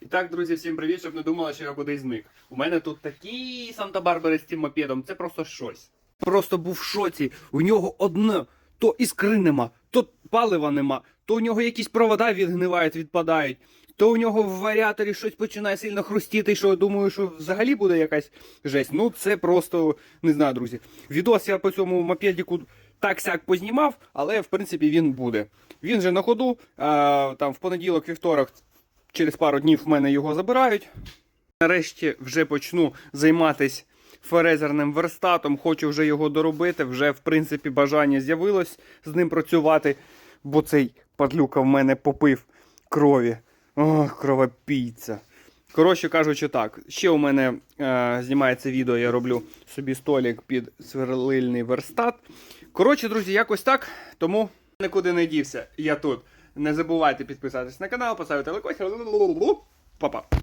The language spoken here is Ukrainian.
І так, друзі, всім привіт, щоб не думали, що я кудись зник. У мене тут такі Санта-Барбари з цим мопедом, це просто щось. Просто був в шоці. У нього одне, то іскри нема, то палива нема, то у нього якісь провода відгнивають, відпадають. То у нього в варіаторі щось починає сильно хрустіти, що думаю, що взагалі буде якась жесть. Ну це просто не знаю, друзі. Відос я по цьому мопедіку так сяк познімав, але в принципі він буде. Він же на ходу. А, там в понеділок, вівторок, через пару днів в мене його забирають. Нарешті вже почну займатися ферезерним верстатом. Хочу вже його доробити. Вже, в принципі, бажання з'явилось з ним працювати, бо цей падлюка в мене попив крові. Ох, кровопійця. Коротше кажучи, так. Ще у мене е, знімається відео, я роблю собі столик під сверлильний верстат. Коротше, друзі, якось так. Тому нікуди не дівся. Я тут. Не забувайте підписатись на канал, поставити лайкос. Па-па.